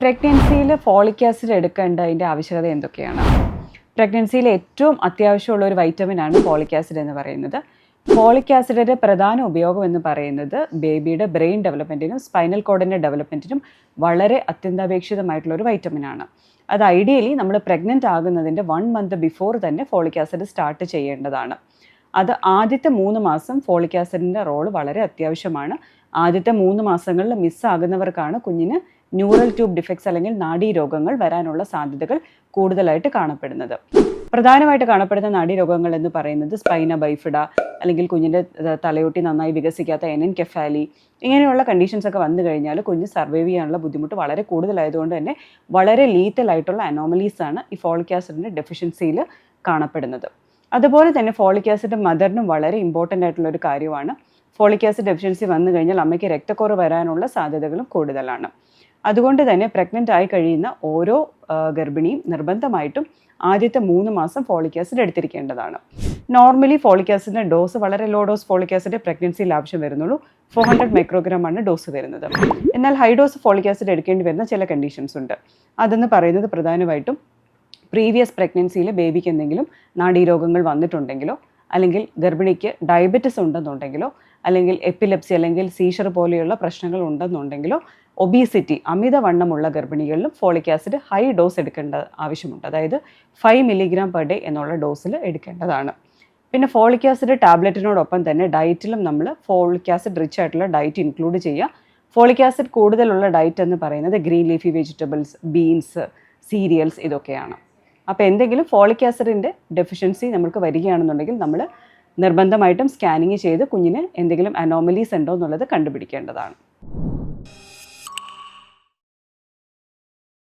പ്രഗ്നൻസിയിൽ folic acid എടുക്കേണ്ടതിന്റെ ആവശ്യകത എന്തൊക്കെയാണ്? പ്രഗ്നൻസിയിൽ ഏറ്റവും അത്യാവശ്യമുള്ള ഒരു വൈറ്റമിൻ ആണ് ഫോളിക് ആസിഡ് എന്ന് പറയുന്നത്. ഫോളിക് ആസിഡിന്റെ പ്രധാന ഉപയോഗം എന്ന് പറയുന്നത് ബേബിയുടെ ബ്രെയിൻ ഡെവലപ്മെന്റിനും സ്പൈനൽ കോഡിന്റെ ഡെവലപ്മെന്റിനും വളരെ അത്യന്താപേക്ഷിതമായിട്ടുള്ള ഒരു വൈറ്റമിൻ ആണ്. അത് ഐഡിയലി നമ്മൾ പ്രഗ്നന്റ് ആകുന്നതിന്റെ വൺ മന്ത് ബിഫോർ തന്നെ ഫോളിക് ആസിഡ് സ്റ്റാർട്ട് ചെയ്യേണ്ടതാണ്. അത് ആദ്യത്തെ മൂന്ന് മാസം ഫോളിക് ആസിഡിന്റെ റോൾ വളരെ അത്യാവശ്യമാണ്. ആദ്യത്തെ മൂന്ന് മാസങ്ങളിൽ മിസ്സാകുന്നവർക്കാണ് കുഞ്ഞിന് ന്യൂറൽ ട്യൂബ് ഡിഫക്ട്സ് അല്ലെങ്കിൽ നാഡീ രോഗങ്ങൾ വരാനുള്ള സാധ്യതകൾ കൂടുതലായിട്ട് കാണപ്പെടുന്നത്. പ്രധാനമായിട്ട് കാണപ്പെടുന്ന നാഡീ രോഗങ്ങൾ എന്ന് പറയുന്നത് സ്പൈന ബൈഫിഡ അല്ലെങ്കിൽ കുഞ്ഞിന്റെ തലയൊട്ടി നന്നായി വികസിക്കാത്ത എനൻ കെഫാലി ഇങ്ങനെയുള്ള കണ്ടീഷൻസ് ഒക്കെ വന്നു കഴിഞ്ഞാൽ കുഞ്ഞ് സർവൈവ് ചെയ്യാനുള്ള ബുദ്ധിമുട്ട് വളരെ കൂടുതലായതുകൊണ്ട് തന്നെ വളരെ ലീറ്റലായിട്ടുള്ള അനോമലീസാണ് ഈ ഫോളിക് ആസിഡിന്റെ ഡെഫിഷ്യൻസിയിൽ കാണപ്പെടുന്നത്. അതുപോലെ തന്നെ ഫോളിക് ആസിഡ് മദറിനും വളരെ ഇമ്പോർട്ടന്റ് ആയിട്ടുള്ള ഒരു കാര്യമാണ്. ഫോളിക് ആസിഡ് ഡെഫിഷ്യൻസി വന്നു കഴിഞ്ഞാൽ അമ്മയ്ക്ക് രക്തക്കുറവ് വരാനുള്ള സാധ്യതകളും കൂടുതലാണ്. അതുകൊണ്ട് തന്നെ പ്രഗ്നന്റ് ആയി കഴിയുന്ന ഓരോ ഗർഭിണിയും നിർബന്ധമായിട്ടും ആദ്യത്തെ മൂന്ന് മാസം ഫോളിക് ആസിഡ് എടുത്തിരിക്കേണ്ടതാണ്. നോർമലി ഫോളിക് ആസിഡിന്റെ ഡോസ് വളരെ ലോ ഡോസ് ഫോളിക് ആസിഡ് പ്രഗ്നൻസിയിൽ ആവശ്യം വരുന്നുള്ളൂ. ഫോർ ഹൺഡ്രഡ് മൈക്രോഗ്രാം ആണ് ഡോസ് വരുന്നത്. എന്നാൽ ഹൈ ഡോസ് ഫോളിക് ആസിഡ് എടുക്കേണ്ടി വരുന്ന ചില കണ്ടീഷൻസ് ഉണ്ട്. അതെന്ന് പറയുന്നത് പ്രധാനമായിട്ടും പ്രീവിയസ് പ്രഗ്നൻസിയിൽ ബേബിക്ക് എന്തെങ്കിലും നാഡീരോഗങ്ങൾ വന്നിട്ടുണ്ടെങ്കിലോ അല്ലെങ്കിൽ ഗർഭിണിക്ക് ഡയബറ്റിസ് ഉണ്ടെന്നുണ്ടെങ്കിലോ അല്ലെങ്കിൽ എപ്പിലെപ്സി അല്ലെങ്കിൽ സീഷർ പോലെയുള്ള പ്രശ്നങ്ങൾ ഉണ്ടെന്നുണ്ടെങ്കിലോ ഒബീസിറ്റി അമിതവണ്ണമുള്ള ഗർഭിണികളിലും ഫോളിക് ആസിഡ് ഹൈ ഡോസ് എടുക്കേണ്ട ആവശ്യമുണ്ട്. അതായത് ഫൈവ് മില്ലിഗ്രാം പെർ ഡേ എന്നുള്ള ഡോസിൽ എടുക്കേണ്ടതാണ്. പിന്നെ ഫോളിക് ആസിഡ് ടാബ്ലറ്റിനോടൊപ്പം തന്നെ ഡയറ്റിലും നമ്മൾ ഫോളിക് ആസിഡ് റിച്ച് ആയിട്ടുള്ള ഡയറ്റ് ഇൻക്ലൂഡ് ചെയ്യുക. ഫോളിക് ആസിഡ് കൂടുതലുള്ള ഡയറ്റ് എന്ന് പറയുന്നത് green leafy vegetables beans cereals ഇതൊക്കെയാണ്. അപ്പോൾ എന്തെങ്കിലും ഫോളിക് ആസിഡിന്റെ ഡെഫിഷ്യൻസി നമുക്ക് വരികയാണെന്നുണ്ടെങ്കിൽ നമ്മൾ നിർബന്ധമായിട്ടും സ്കാനിങ് ചെയ്ത് കുഞ്ഞിന് എന്തെങ്കിലും അനോമലീസ് ഉണ്ടോ എന്നുള്ളത് കണ്ടുപിടിക്കേണ്ടതാണ്.